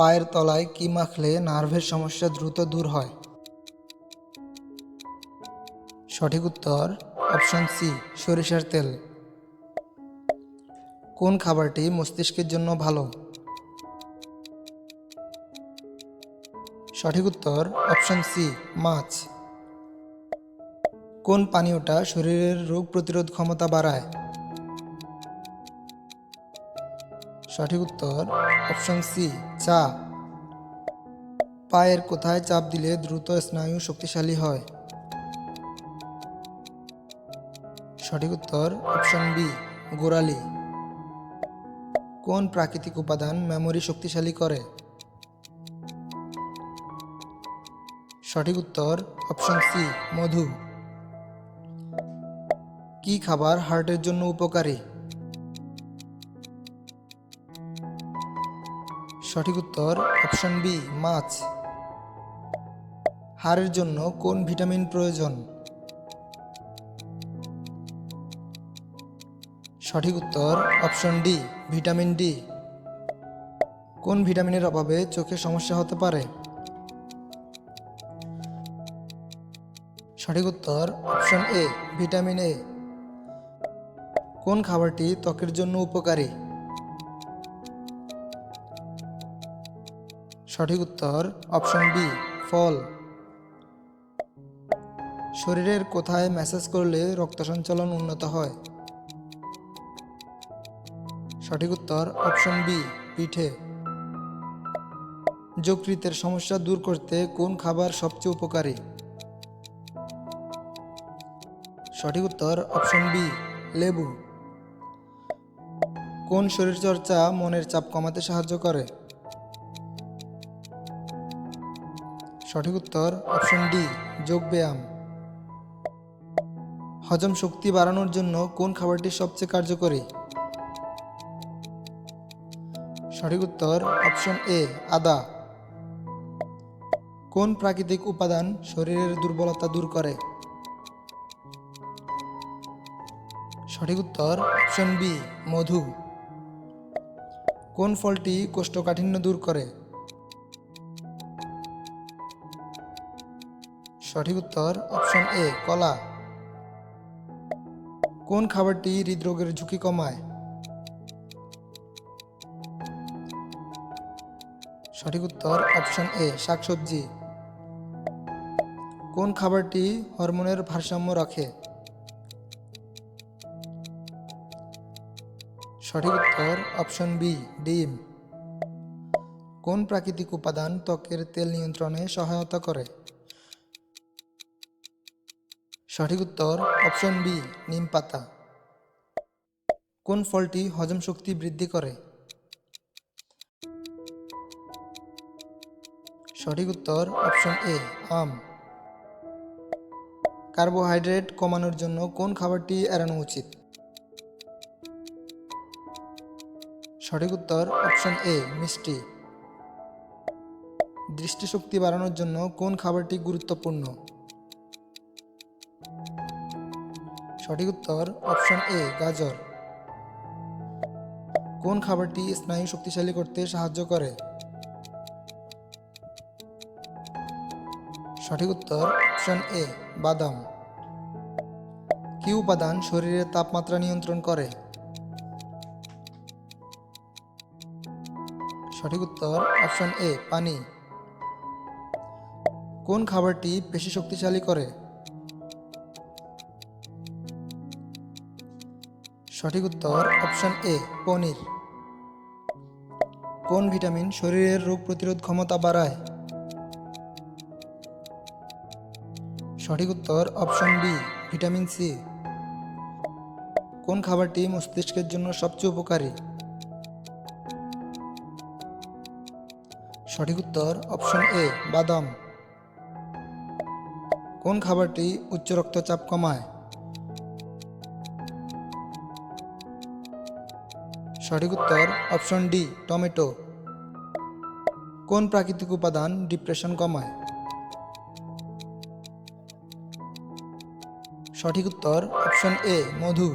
পায়ের তলায় কি মাখলে নার্ভের সমস্যা দ্রুত দূর হয়। সঠিক উত্তর, অপশন সি, সরিষার তেল। কোন খাবারটি মস্তিষ্কের জন্য ভালো? সঠিক উত্তর, অপশন সি, মাছ। কোন পানীয়টা শরীরের রোগ প্রতিরোধ ক্ষমতা বাড়ায়? সঠিক উত্তর অপশন সি চা। পায়ের কোথায় চাপ দিলে দ্রুত স্নায়ু শক্তিশালী হয়? সঠিক উত্তর অপশন বি গোড়ালি। কোন প্রাকৃতিক উপাদান মেমোরি শক্তিশালী করে? সঠিক উত্তর অপশন সি মধু। কি খাবার হার্টের জন্য উপকারী? সঠিক উত্তর অপশন বি, মাছ। হাড়ের জন্য কোন ভিটামিন প্রয়োজন? সঠিক উত্তর অপশন ডি, ভিটামিন ডি। কোন ভিটামিনের অভাবে চোখে সমস্যা হতে পারে? সঠিক উত্তর অপশন এ, ভিটামিন এ। কোন খাবারটি ত্বকের জন্য উপকারী? সঠিক উত্তর অপশন বি, ফল। শরীরের কোথায় ম্যাসেজ করলে রক্ত সঞ্চালন উন্নত হয়? সঠিক উত্তর অপশন বি, পিঠে। যকৃতের সমস্যা দূর করতে কোন খাবার সবচেয়ে উপকারী? সঠিক উত্তর অপশন বি, লেবু। কোন শরীরচর্চা মনের চাপ কমাতে সাহায্য করে? সঠিক উত্তর অপশন ডি যোগব্যায়াম হজম শক্তি বাড়ানোর জন্য কোন খাবারটি সবচেয়ে কার্যকরী? সঠিক উত্তর অপশন এ আদা। কোন প্রাকৃতিক উপাদান শরীরের দুর্বলতা দূর করে? সঠিক উত্তর অপশন বি মধু। কোন ফলটি কোষ্ঠকাঠিন্য দূর করে? সঠিক উত্তর অপশন এ কলা। কোন খাবারটি হৃদরোগের ঝুঁকি কমায়? সঠিক উত্তর অপশন এ শাকসবজি। কোন খাবারটি হরমোনের ভারসাম্য রাখে? সঠিক উত্তর অপশন বি ডিম। কোন প্রাকৃতিক উপাদান ত্বকের তেল নিয়ন্ত্রণে সহায়তা করে? সঠিক উত্তর অপশন বি নিম পাতা। কোন ফলটি হজম শক্তি বৃদ্ধি করে? সঠিক উত্তর অপশন এ আম। কার্বোহাইড্রেট কমানোর জন্য কোন খাবারটি এড়ানো উচিত? সঠিক উত্তর অপশন এ মিষ্টি। দৃষ্টিশক্তি বাড়ানোর জন্য কোন খাবারটি গুরুত্বপূর্ণ? সঠিক উত্তর অপশন এ, গাজর। কোন খাবারটি স্নায়ু শক্তিশালী করতে সাহায্য করে? সঠিক উত্তর অপশন এ, বাদাম। কি উপাদান শরীরের তাপমাত্রা নিয়ন্ত্রণ করে? সঠিক উত্তর অপশন এ, পানি। কোন খাবারটি পেশি শক্তিশালী করে? সঠিক উত্তর অপশন এ, পনির। কোন ভিটামিন শরীরের রোগ প্রতিরোধ ক্ষমতা বাড়ায়? সঠিক উত্তর অপশন বি, ভিটামিন সি। কোন খাবারটি মস্তিষ্কের জন্য সবচেয়ে উপকারী? সঠিক উত্তর অপশন এ, বাদাম। কোন খাবারটি উচ্চ রক্তচাপ কমায়? সঠিক উত্তর, অপশন ডি, টমেটো। কোন প্রাকৃতিক উপাদান ডিপ্রেশন কমায়? সঠিক উত্তর, অপশন এ, মধু।